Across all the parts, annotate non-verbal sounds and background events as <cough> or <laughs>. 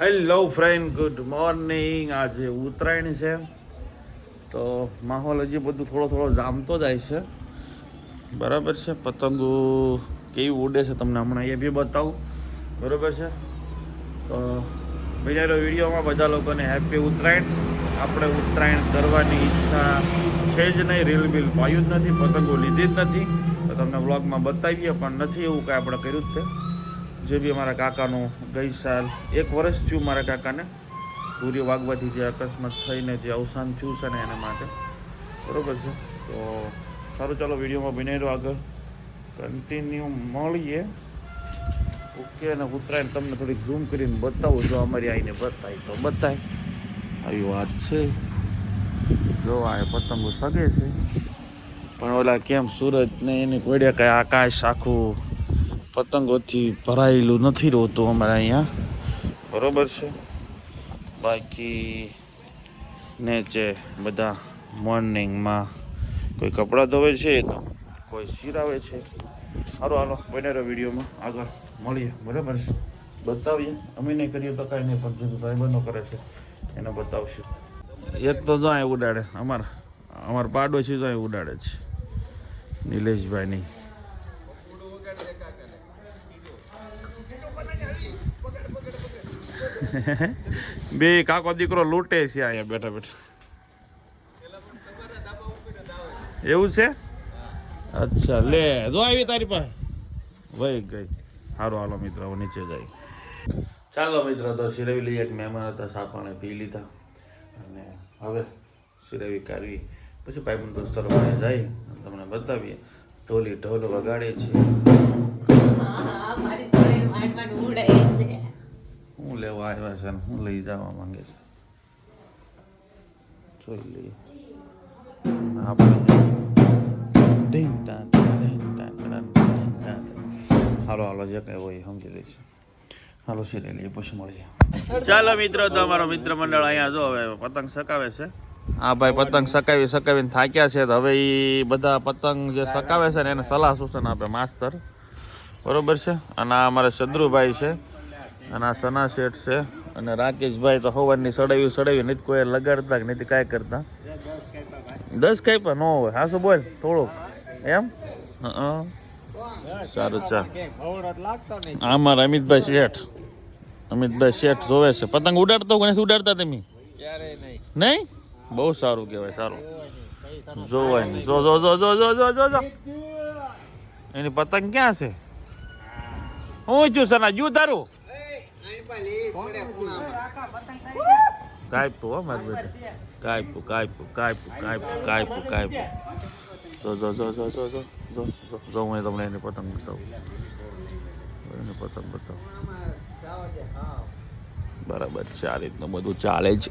Hello friend good morning આજે ઉત્તરાયણ છે. તો માહોલ હજી બધું થોડો થોડો જામતો જાય છે. બરાબર છે? પતંગો કેવી ઉડે છે તમને હમણાં એ બી બતાવું. બરાબર છે? તો બીજાનો વિડીયોમાં બધા લોકોને હેપી ઉત્તરાયણ. આપણે ઉત્તરાયણ કરવાની ઈચ્છા છે જ નહીં. રીલ બિલ પાયું જ નથી, પતંગો લીધી જ નથી. તો તમને વ્લોગમાં બતાવીએ, પણ નથી એવું કાંઈ આપણે કર્યું જ તે. જે બી અમારા કાકાનું ગઈ સાલ, એક વર્ષ થયું મારા કાકાને. પૂરી વાગવાથી જે અકસ્માત થઈને જે અવસાન થયું છે ને એના માટે. બરાબર છે? તો સારું ચાલો, વિડીયોમાં બની રહ્યો આગળ કન્ટિન્યુ મળીએ. ઓકે, અને ઉત્તરાયણ તમને થોડીક ઝૂમ કરીને બતાવું, જો અમારી આઈને બતાય તો બતાય. આવી વાત છે. જો આ પતંગો સગે છે. પણ ઓલા કેમ સુરત ને એની કોડે કાંઈ આકાશ આખું પતંગોથી ભરાયેલું નથી રહેતું અમારે અહીંયા. બરોબર છે. બાકી ને જે બધા મોર્નિંગમાં કોઈ કપડાં ધોવે છે તો કોઈ સિરાવે છે. સારું હાલો બનેરો વિડીયોમાં આગળ મળીએ. બરાબર છે? બતાવીએ. અમે નહીં કરીએ તો કાંઈ નહીં પણ જે ભાઈબંધો કરે છે એને બતાવશું. એક તો જાય ઉડાડે. અમાર અમાર પાડો છે જો અહીં ઉડાડે છે. નિલેશભાઈ <laughs> બે કાકો દીકરો લૂંટે છે અહીંયા બેઠા બેઠા. એવું છે? અચ્છા, લે, જો આવી તારી પાસે. વહી ગઈ. સારું હાલો મિત્ર નીચે જાય ચાલો મિત્રો, તો સિરવી લઈએ એક મહેમાન હતા, સાપાણે પી લીધા. અને હવે સિરવી કાઢવી. પછી ભાઈબંધ દોસ્તરો પાસે જઈ તમને બતાવીએ. ઢોલી ઢોલ વગાડે છે. હા, લેવા આવ્યા છે ને હું લઈ જવા માંગે છે. જોઈ લઈએ. આપણે ઢીંગ. હાલો હાલો જે કંઈ હોય સમજી લઈશું. હાલો સિરિયલ લઈએ પછી ચાલો મિત્રો તો અમારો મિત્ર અહીંયા જો હવે પતંગ સકાવે છે. હા ભાઈ પતંગ સકાવી સકાવીને થાક્યા છે તો હવે એ બધા પતંગ જે સકાવે છે ને એને સલાહ સૂચન આપે માસ્તર. બરોબર છે? અને આ અમારા સદરુભાઈ છે. અને આ સના શેઠ છે. અને રાકેશભાઈ તો હવારની સડાવી સડાવી નથી કોઈ લગાડતા કે નથી કાંઈ કરતા. દસ કાંઈ ન હોય. હા, શું બોલ? થોડુંક એમ? હં. સારું ચાલ મારા અમિતભાઈ શેઠ. અમિતભાઈ શેઠ જોવે છે. પતંગ ઉડાડતો નથી ઉડાડતા તમે? નહીં? બહુ સારું કહેવાય, સારું. જોવાય નહીં. જો જો જો જો જો જો જો જો. એની પતંગ ક્યાં છે? હું છું, સના જુ તારું? કાયપું હો મારા બેટા કાયપું કાયપું કાયપું કાયપું કાયપું કાયપું જો જો જો જો જો જો જો જો જો હું તમને એની પતંગ બતાવું એની પતંગ બતાવું બરાબર છે આ રીતનું બધું ચાલે છે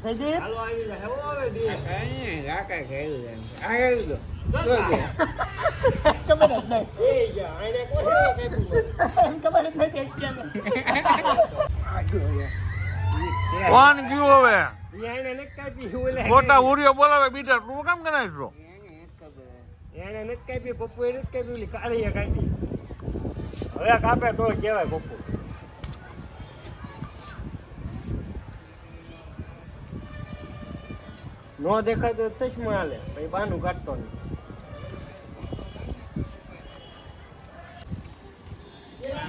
સૈદીપ હાલો આવી લે. હેવો આવે કોણ ગયું હવે. ખોટા ઉરિયો બોલાવે બીજા તું કેમ ગણાય છો? એને નથી કાપી પપ્પુ એને જ કાપી કાઢી કાપી. હવે કાપે તો કેવાય પપ્પુ. નો દેખાય તો ચશ્મા હાલે. પછી બાનું કાઢતો નહીં.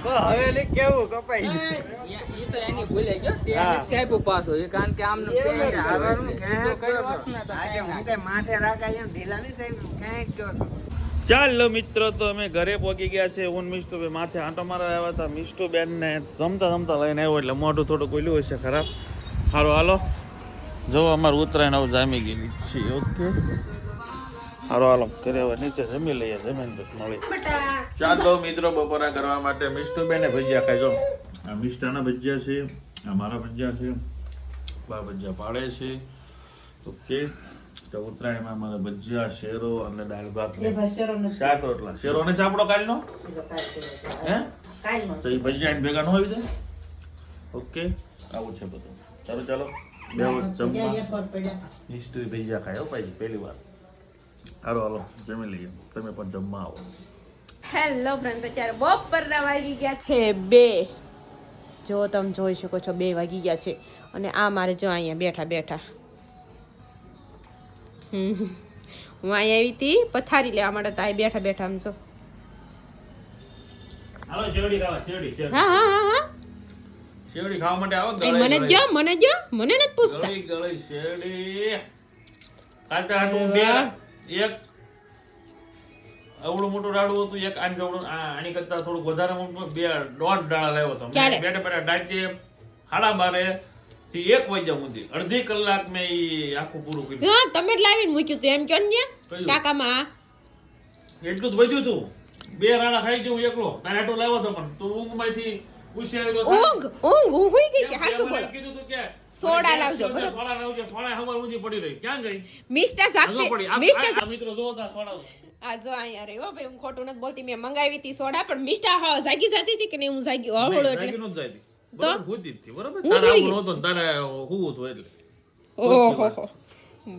હવેલી કેવું કપાઈ એ તો એની ભૂલે ગયો. તે હા. પાછો. એ કારણ કે આમને પેટ હારવાનું કીધું કર્યું હોત ને તો કાંઈ ના. માથે રાખાય એમ ઢીલા નહીં થાય ચાલો મિત્રો તો અમે ઘરે પહોંચી ગયા છે. હું મિસ્ટુ બે માથે આંટો મારવા આવ્યા હતા. મિસ્ટુ બેન ને જમતા જમતા લઈને આવ્યો એટલે મોઢું થોડું ખુલ્યું હશે ખરાબ. સારું હાલો. જો અમારું ઉત્તરાયણ આવું જામી ગયેલી છે ઓકે? હારો હાલો કરે હવે નીચે જમી લઈએ જમીન મળી. ચાલો મિત્રો બપોરા કરવા માટે મિષ્ટુબેને ભજીયા ખાઈ જો આ મિષ્ટાના ભજીયા છે આ મારા ભજીયા છે બા ભજીયા પાડે છે ઓકે? તો ઉત્તરાયણમાં મારા ભજીયા શેરો અને દાળ ભાત શાક રોટલા. શેરો ને ચાપડો કાલનો હે? તો એ ભજીયા ભેગા ન આવી જાય? ઓકે? આવું છે બધું. ચાલો ચાલો. જમવા. ભજીયા ખાય ભાઈ પહેલી વાર. હાલો હાલો જમી લઈએ. તમે પણ જમવા આવો. હેલો ફ્રેન્ડ્સ અત્યારે બપોરના વાગી ગયા છે બે. જો તમે જોઈ શકો છો બે વાગી ગયા છે. અને આ મારે જો અહીંયા બેઠા બેઠા. હમ. હું અહીંયા આવી હતી પથારી લેવા માટે તો બેઠા બેઠા આમ જો. શેરડી. હા હા હા હા. શેરડી ખાવા માટે આવો એ મને જો મને જો મને નથી પૂછતા. ગળી ગળી શેરડી. કાંટા હાટું બે એક અવળું મોટું રાડું હતું એક આની જવડું આની કરતા થોડુંક વધારે મોટું બે દોઢ ડાળા લાવ્યો હતો? બેઠા બેઠા ડાચે સાડા બારે થી એક વાગ્યા સુધી. અડધી કલાક મેં ઈ આખું પૂરું કર્યું. હા તમે જ લાવીને મૂક્યું તું એમ કહો ને કાકામાં એટલું જ વધ્યું હતું બે રાડા ખાઈ ગયું એકલો. તારે આટલું લાવ્યો હતો પણ. તું ઊંઘમાંથી તો ઊંઘ ઊંઘ હું હુઈ ગઈ કે કેમ? હાસુ તે મને બોલો કીધું તું કે સોડા મને લાવજો, ગેસ બરોબર. સોડા લાવજો સોડા હવાર ઊંધી પડી રહી ક્યાં ગઈ મિસ્ટર હાલો સાક્ષી પડી આ- મિસ્ટર આ- આ મિત્રો જોવો તો આ સોડા આ જો અહીંયા રહ્યો ભાઈ હું ખોટું નથી બોલતી મેં મંગાવી હતી સોડા પણ મિસ્ટા હા જાગી જતી હતી કે નહીં હું જાગી હળવળ નહીં, એટલે જાગી નહોતી જાતી. તો? બરોબર, ભૂતી જ હતી, બરોબર? હું તારે જોઈ આવું નહોતું ને તારે હુવું હતું એટલે. ઓહો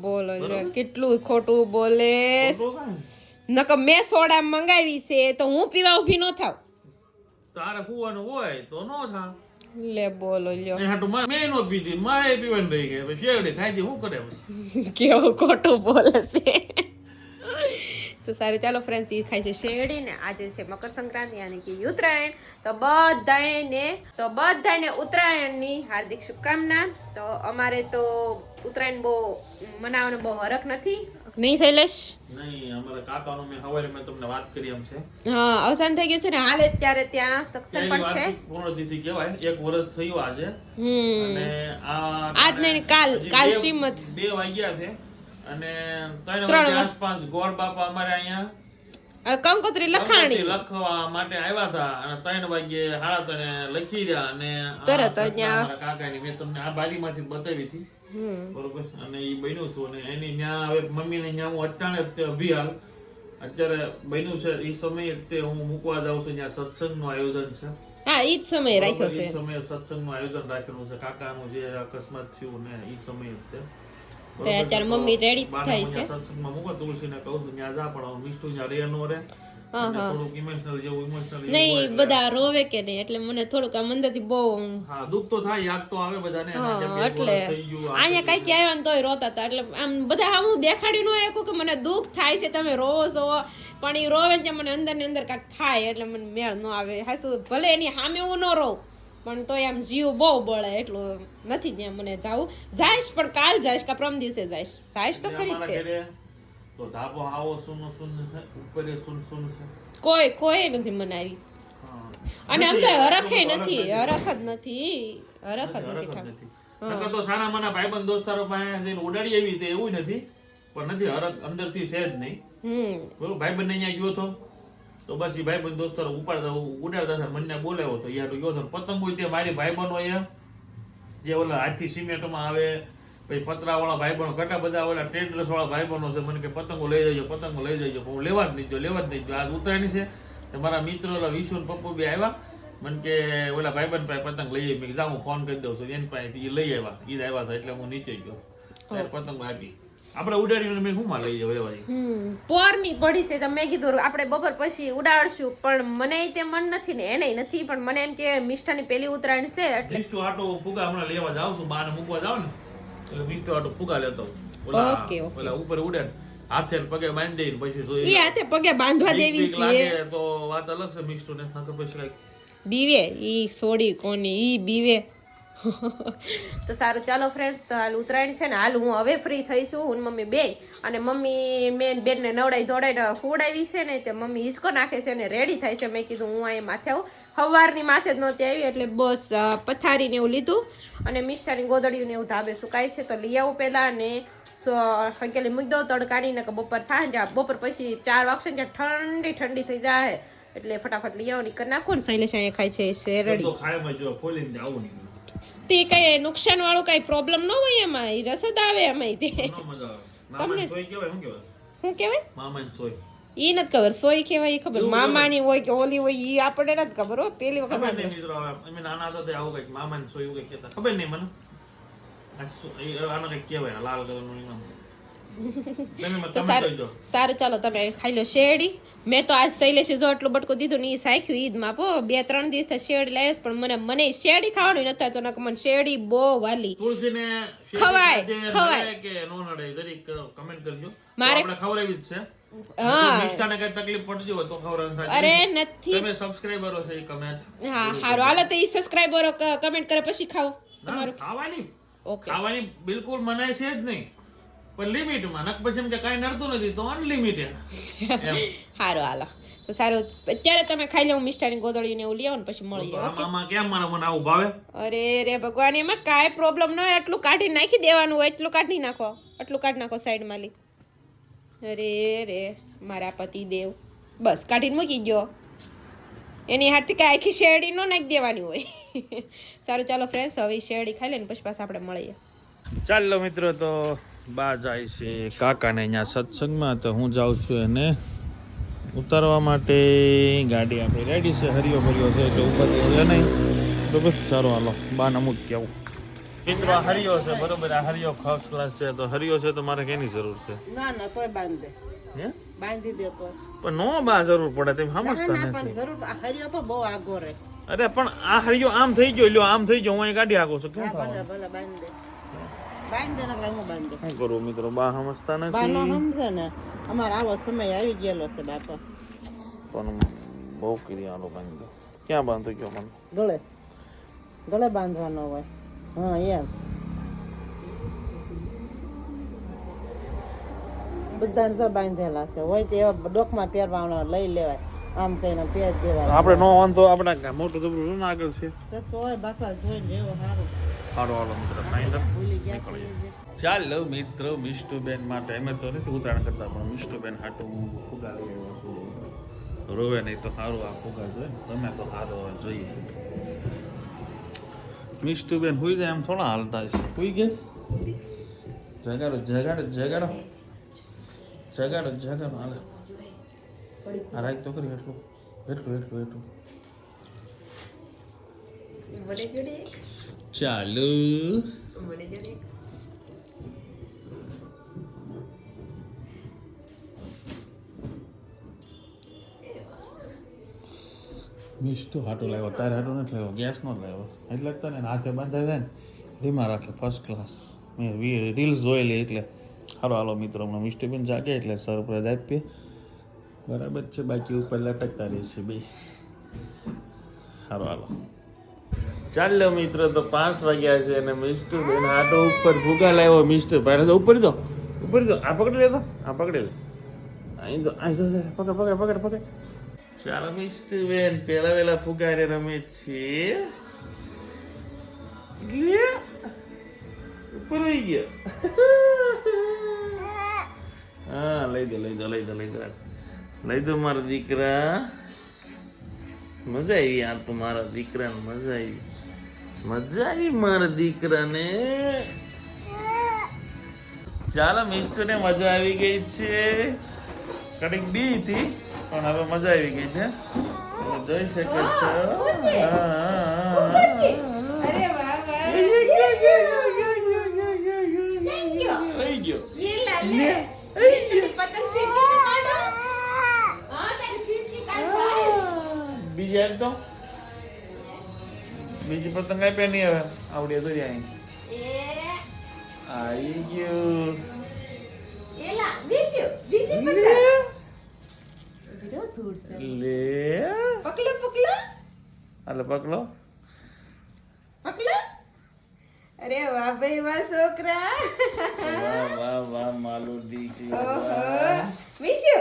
બોલો જો કેટલું ખોટું બોલે ખોટું કાંઈ. નકર મેં સોડા મંગાવી છે તો હું પીવા ઊભી ન થાવ તારે હુવાનું હોય તો નો થા. લે બોલો લ્યો હાટું મારે- મેં નો પીધી, મારે પીવાની રહી ગઈ. હવે શેરડી ખાઈ દી શું કરે પછી? કેવું ખોટું બોલે છે તો સારું ચાલો ફ્રેન્ડ્સ એ ખાય છે શેરડી ને આજે છે મકર સંક્રાંતિ યાની કે ઉત્તરાયણ તો બધાને તો બધાને ઉત્તરાયણની હાર્દિક શુભકામના તો અમારે તો ઉત્તરાયણ બહુ મનાવવાનો બહુ હરખ નથી નહીં શૈલેષ? નહીં, અમારા કાકાનો મેં હવારે મેં તમને વાત કરી એમ છે. હા અવસાન થઈ ગયું છે ને? હાલ અત્યારે ત્યાં સક્સેસ પણ છે. પૂર્ણતિથિ કહેવાય. એક વર્ષ થયું આજે. અને આ આજ નહીં, કાલ- કાલ બે- બે વાગ્યા છે. અને ત્રણ વાગ્યા આસપાસ ગોળ બાપા અમારે અહીંયા કંકોત્રી લખાણી. લખવા માટે આવ્યા હતા. અને ત્રણ વાગ્યે હાડા તને લખી રહ્યા. અને તરત કાકાની મેં તમને આ બારીમાંથી બતાવી હતી. બરોબર? અને એ બન્યું હતું અને એની ન્યા હવે મમ્મીને ન્યા હું અટાણે તે અભિયાન. અત્યારે બન્યું છે. એ સમયે તે હું મૂકવા જાઉં છું. ત્યાં સત્સંગનું આયોજન છે. હા ઈ જ સમય રાખ્યો છે. સમયે સત્સંગનું આયોજન રાખેલું છે. કાકાનું જે અકસ્માત થયું ને એ સમયે તે. અત્યારે મમ્મી રેડી થાય છે. સત્સંગમાં મૂકો તુલસીને કહું ત્યાં જા પણ મિષ્ટુ ત્યાં રે નો રે. થોડુંક ઇમોશનલ જેવું ઇમોશનલ નહીં બધા રોવે કે નહીં એટલે મને થોડુંક આમ અંદરથી બહુ હા દુઃખ તો થાય યાદ તો આવે બધાને કે એટલે અહીંયા કઈ આવ્યા ને તોય રોતા હતા એટલે આમ બધા હું દેખાડી ન એકું કે મને દુઃખ થાય છે તમે રોવો છો પણ એ રોવે ને મને અંદર ને અંદર કાંઈક થાય એટલે મને મેળ ન આવે. હાસુ ભલે એની સામે હું ન રોઉં પણ તોય આમ જીવ બહુ બળે એટલું નથી ત્યાં મને જાવું. જાઈશ પણ કાલ જાઈશ કે પ્રમ દિવસે જાઈશ. જાઈશ તો ખરી જ તે તો ધાબો આવો સુનો સુન છે ઉપર એ સુન સુન છે. કોઈ કોઈ નથી મનાવી. અને આમ તો હરખે નથી હરખ જ નથી. હરખ જ નથી. નકર તો સારા માના ભાઈબંધ દોસ્તારો પાસે જઈને ઉડાડી આવી તે એવું નથી પણ નથી હરખ અંદરથી છે જ નહીં. બરોબર ભાઈબંધ અહીંયા ગયો તો? તો બસ એ ભાઈબંધ દોસ્તારો ઉપાડતા ઉડાડતા હતા મને બોલાવ્યો હતો યાર ગયો તો. પતંગ હોય તે મારી ભાઈબંધો અહીંયા જે ઓલા હાથથી સિમેન્ટમાં આવે પછી પતરાવાળા ભાઈબંધો ઘણા બધા ઓલા ટ્રેડર્સવાળા ભાઈબંધો છે મને કે પતંગો લઈ જજો પતંગો લઈ જજો પણ હું લેવા જ નહીં જો લેવા જ નહીં જો આજ ઉતરાયણી છે તો મારા મિત્રો ઓલા વિશુ ને પપ્પુ બી આવ્યા. મને કે ઓલા ભાઈબંધ પાસે પતંગ લઈ આવી મેં હું ફોન કરી દઉં છું. એની પાસે એ લઈ આવ્યા. એ આવ્યા હતા એટલે હું નીચે ગયો. પતંગ આપી. આપણે ઉડાડીને મેં હું માં લઈ જાવ લેવા પોરની પડી છે તો મેં કીધું આપણે બપોર પછી ઉડાડશું. પણ મને તે મન નથી ને એને નથી પણ મને એમ કે મિષ્ઠાની પેલી ઉતરાયણ છે એટલે મિષ્ઠું આટો ફુગા હમણાં લેવા જાઉં છું બાને મૂકવા જાવ ને. મિસ્ટુ આટો ફુગા લેતો. ઓલા ઓકે, ઓકે. ઓલા ઉપર ઉડે હાથે પગે બાંધી દઈને પછી એ હાથે પગે બાંધવા દેવી છે. લાગે તો વાત અલગ છે મિસ્ટુ ને નકર પછી કાંઈક બીવે ઈ સોડી કોની ઈ બીવે. <laughs> તો સારું, ચાલો ફ્રેન્ડ્સ તો હાલ ઉત્તરાયણ છે ને, હાલ હું હવે ફ્રી થઈશું હું મમ્મી બે, અને મમ્મી મેં બેનને નવડાઈ ધોડાઈને ફૂડાવી છે ને, તે મમ્મી હિંચકો નાખે છે અને રેડી થાય છે. મેં કીધું હું અહીં માથે આવું. સવારની માથે જ નહોતી આવી, એટલે બસ પથારીને એવું લીધું, અને મિષ્ટાની ગોદડીયું ને એવું ધાબે સુકાય છે. તો લઈ આવું પહેલાં અને સંકેલી મૂકી દઉં તડકાડીને કે બપોર થાય ને બપોર પછી ચાર વાગશે ને ઠંડી ઠંડી થઈ જાય. એટલે ફટાફટ લઈ આવો ને કરી નાખું ને, શૈલેષ અહીંયા ખાય છે શેરડી. તો કઈ નુકસાન વાળું કઈ પ્રોબ્લેમ ન હોય એમાં? એ રસદ આવે એમાં તે. ન મજા આવે. મામાની સોય કહેવાય શું કહેવાય? શું મામાની સોય. ઈ નથી ખબર. સોય કહેવાય એ ખબર. મામાની હોય કે ઓલી હોય ઈ આપણને નથી ખબર હો. પેલી વખત ખબર નહીં મિત્રો અમે નાના હતા તે આવું કંઈક મામાની સોય એવું કંઈક કહેતા. ખબર નહીં મને? એ આને કંઈક કહેવાય લાલ કલરનું મને- તો સારું ચાલો તમે ખાઈ લો શેરડી. મેં તો આજ શૈલેષે જો એટલું બટકું દીધું ને ઈ સાખ્યું ઈદમાં પો બે ત્રણ દિવસ શેરડી લાવીશ પણ મને મને શેરડી ખાવાનું નથી તો મને શેરડી બહુ વાલી. ખવાય, ખવાય. કે નો નડે કમેન્ટ કરજો. મારે- ખવડાવી જ છે. અરે નથી. તમે સબસ્ક્રાઇબરો છે કમેન્ટ હા સારું હાલો તો ઈ સબસ્ક્રાઈબરો કમેન્ટ કરે પછી ખાવ. ખાવાની. ઓકે. ખાવાની બિલકુલ મનાય છે જ નહીં. પણ લિમિટમાં નક પછી એમ કે કાંઈ નડતું નથી તો અનલિમિટેડ <laughs> સારું હાલો. તો સારું. અત્યારે તમે ખાઈ લો મિષ્ટાની ગોદળીને એવું લેવો ને પછી મળીએ આમ કેમ મારા મને આવું ભાવે? અરે રે ભગવાન એમાં કાંઈ પ્રોબ્લેમ ન હોય. એટલું કાઢી નાખી દેવાનું હોય એટલું કાઢી નાખો. એટલું કાઢી નાખો સાઈડમાં લી. અરે રે મારા પતિ દેવ. બસ કાઢીને મૂકી ગયો એની હાથથી કાંઈ આખી શેરડી ન નાખી દેવાની હોય. <laughs> સારું ચાલો ફ્રેન્ડ્સ હવે શેરડી ખાઈ લઈને પછી પાછા આપણે મળીએ. ચાલો મિત્રો તો બા જાય છે કાકાને અહીંયા સત્સંગમાં તો હું જાઉં છું એને ઉતારવા માટે. ગાડી આપણી રેડી છે હરિયો ભર્યો છે જો ઉપર છે નહીં. તો બસ ચાલો હાલો બા અમુક કેવું. મિત્રો આ હરિયો છે બરોબર આ હરિયો ફર્સ્ટ ક્લાસ છે તો હરિયો છે તો મારે કેની જરૂર છે? ના ના તોય બાંધે. હે? બાંધી દે તો. પણ નો બા જરૂર પડે તેમ સમજતા નથી. જરૂર હરિયો તો બહુ આગો રે અરે પણ આ હરિયો આમ થઈ ગયો લ્યો આમ થઈ ગયો હું અહીં ગાડી હાકું છું કેમ ભલે ભલે બાંધી દે. શું કરું? મિત્રો બા સમજતા નથી. ને. અમારે આવો સમય આવી ગયેલો છે બાપા. પણ બહુ કર્યા આલો બાંધી. ક્યાં બાંધો ગયો મને ગળે. ગળે બાંધવાનો હોય. હા એમ. બધાને તો બાંધેલા છે. હોય તો એવા ડોકમાં પહેરવાનો લઈ લેવાય. આમ કહીને પહેર દેવાય. આપણે નો વાંધો આપણા મોટું જબરું આગળ છે તો તોય બાપા જોઈને જેવું સારું. હારો હાલો મિત્ર ફાઇનલ ભૂલી ચાલો મિત્રો, મિષ્ટુબેન માટે અમે તો નથી ઉતરાણ કરતા, પણ મિષ્ટુબેન હાટું હું ફુગા રોવે નહીં તો સારું આ ફુગા જોઈએ તમે તો સારો જોઈએ. મિષ્ટુબેન હુઈ જાય એમ થોડા હાલતા છે હુઈ ગયા જગાડો જગાડો જગાડો. જગાડો જગાડો, હાલે. આ રાખ તો કરી એટલું એટલું એટલું એટલું ચાલુ મિષ્ટુ હાટો લાવ્યો? તારે હાટો નથી લાવ્યો? ગેસ નો લાવ્યો? એટલે જ તને હાથે બાંધાય જાય ને, ધીમા રાખે ફર્સ્ટ ક્લાસ મેં રીલ્સ જોયેલી એટલે. સારો હાલો મિત્રો, હમણાં મિષ્ટુબેન જાગે એટલે સરપ્રાઈઝ આપીએ. બરાબર છે, બાકી ઉપર લટકતા રહેશે બે. સારો હાલો. ચાલો મિત્રો, તો પાંચ વાગ્યા છે અને મિસ્ટર બેન આટો ઉપર ભૂગા લાવ્યો મિસ્ટર. ભાઈ તો ઉપર જો. ઉપર જો. આ પકડી લેતો. આ પકડી લે. અહીં જો અહીં જો પકડ પકડ પકડ પકડ. ચાલો મિસ્ટર બેન પેલા વેલા ફુગારે રમે છે. ઉપર આવી ગયો. હા, લઈ દો લઈ દો લઈ દો લઈ દો. લઈ દો મારા દીકરા. મજા આવી આ તો, મારા દીકરાને મજા આવી. મજા આવી મારા દીકરાને ચાલો મિસ્ટુને મજા આવી ગઈ છે કડીક બી હતી પણ હવે મજા આવી ગઈ છે જોઈ શકો છો બીજા એમ તો બીજી પતંગ આપ્યા નહીં હવે. આવડી તો જાય આવી ગયું. લે. પકલો પકલો. હાલો પકલો. પકલો. અરે વાહ ભાઈ વાહ છોકરા. વાહ વાહ વાહ માલું દીકરી ઓહો. મિશુ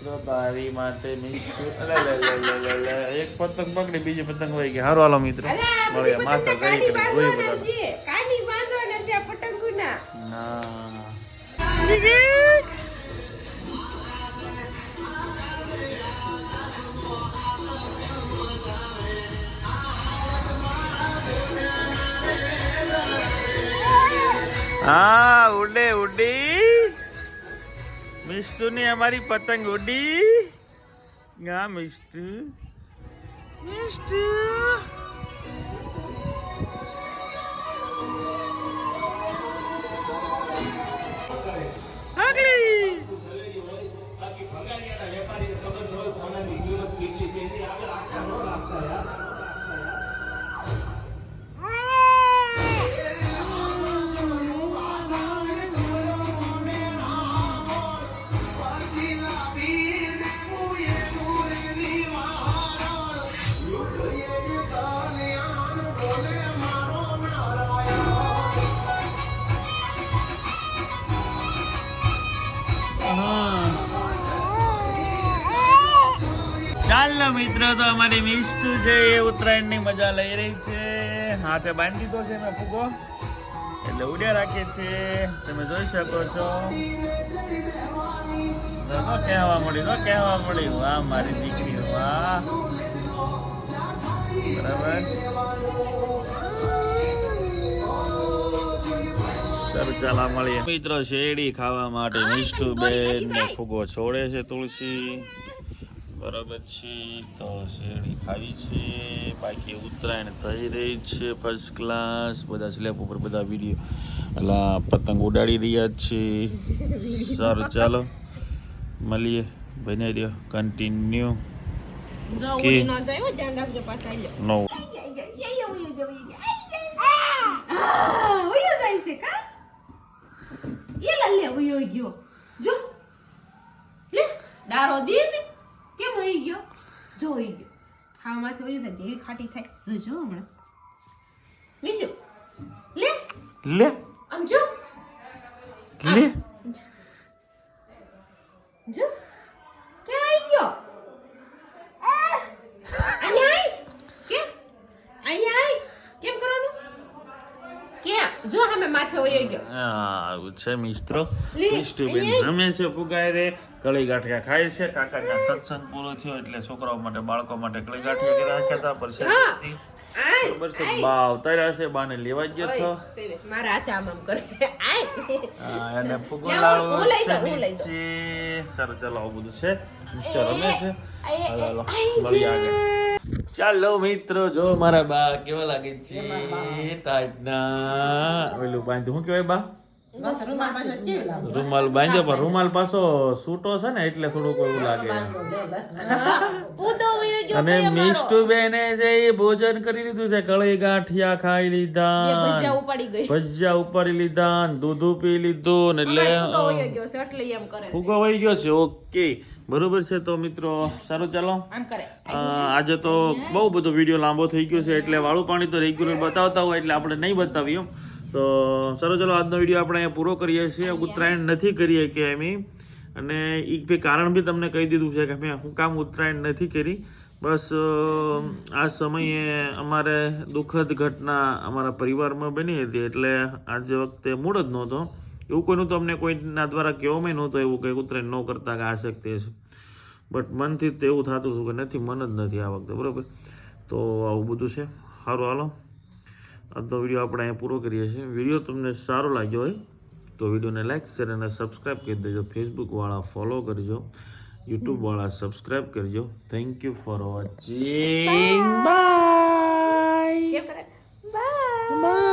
મિત્રો તારી માટે એક પતંગ પકડી બીજી પતંગ વહી ગઈ. હારો હાલો મિત્રો. અરે આ મળીએ બધી માથા પતંગ હા ઉડે કરી છે બાંધવાના છે આ પતંગોના ના ઉડે ઉડી મિસ્ટુ કેટલી અમારી પતંગ ઉડી હા મિસ્ટુ મિસ્ટુ આગલી અમારી મિસ્ટુ છે એ ઉત્તરાયણની મજા લઈ રહી છે. હાથે બાંધી દીધો છે મેં ફૂગો. એટલે ઉડ્યા રાખે છે તમે જોઈ શકો છો. કહેવા મળી તો કહેવા મળી વાહ મારી દીકરી વાહ. બરાબર. સારું ચાલ મળીએ. મિત્રો શેરડી ખાવા માટે મીઠું બેન ને ફુગો છોડે છે તુલસી. બરાબર છે તો શેરડી ખાવી છે બાકી ઉત્તરાયણ થઈ રહી છે ફર્સ્ટ ક્લાસ બધા સ્લેબ ઉપર બધા વીડિયો એટલે પતંગ ઉડાડી રહ્યા છે. સારું ચાલો. મળીએ. બની રહ્યો કન્ટિન્યુ ન ગયો. જો. લે ડારો દે ને. કેમ વહી ગયો? જો હોઈ ગયો. ખાવામાંથી વયો જાય દેવી ખાટી થાય તો જો હમણાં. બીજું? લે? લે. આમ જો. લે. જો. કે આવી ગયો અહીંયા આય કેમ અહીંયા આય કેમ કરવાનું ક્યાં જો સામે માથે હોય ગયો. આવું છે મિત્રો. મિષ્ટીબેન રમે છે પુગાય રે કળી ગાંઠિયા ખાય છે. કાકાના સત્સંગ પૂરો થયો એટલે છોકરાઓ માટે બાળકો માટે કળી ગાંઠિયા રાખ્યા હતા. પર હા. છે આય છે. આય. બા છે બાને લેવા જ ગયો તો ઓય, શૈલેષ, મારા હાથે આમ આમ કરે. હા, અને ફુગો લે, હું- લાવો હું લઈ છે સર હું લઈ દઉં. નીચે સારું ચાલો આવું બધું છે. મિસ્ટર રમે છે. હાલો, હાલો, આગળ. ચાલો મિત્રો જો મારા બા કેવા લાગે છે? તાજના. ઓલું બાંધ્યું. શું કહેવાય બા? રૂમાલ બાંધ્યો. પણ રૂમાલ પાછો સૂટો છે ને એટલે થોડુંક એવું લાગે. પૂતો <laughs> વયો ગયો અને. મિષ્ટુ બેને જે ભોજન કરી લીધું છે કળી ગાંઠિયા ખાઈ લીધા. ભજીયા ઉપાડી લીધા ને દૂધ પી લીધું ને એટલે ફુગો વયો ગયો છે એટલે એમ કરે છે. ફૂગો વહી ગયો છે ઓકે. બરોબર છે તો મિત્રો સારું ચાલો. આજે તો બહુ બધો વીડિયો લાંબો થઈ ગયો છે એટલે વાળું પાણી તો રેગ્યુલર બતાવતા હોય એટલે આપણે નહીં બતાવીએ તો સારું ચાલો આજનો વીડિયો આપણે અહીંયા પૂરો કરીએ છીએ. ઉત્તરાયણ નથી કરીએ કે એમ અને એક બે કારણ બી તમને કહી દીધું છે કે મેં હું કામ ઉત્તરાયણ નથી કરી. બસ આ સમયે અમારે દુઃખદ ઘટના અમારા પરિવારમાં બની હતી એટલે આજે વખતે મૂળ જ નહોતો. એવું કોઈનું તો અમને કોઈના દ્વારા કહેવામાં નહોતું એવું કે ઉતરે ન કરતા કે આ શક્તિ છે બટ મનથી તો એવું થતું હતું કે નથી મન જ નથી આ વખતે બરાબર? તો આવું બધું છે. સારું હાલો. આજનો વીડિયો આપણે અહીંયા પૂરો કરીએ છીએ. વીડિયો તમને સારો લાગ્યો હોય તો વિડીયોને લાઇક શેર અને સબસ્ક્રાઈબ કરી દેજો. ફેસબુકવાળા ફોલો કરજો. યુટ્યુબવાળા સબસ્ક્રાઈબ કરજો. Thank you for watching bye કેમ કરે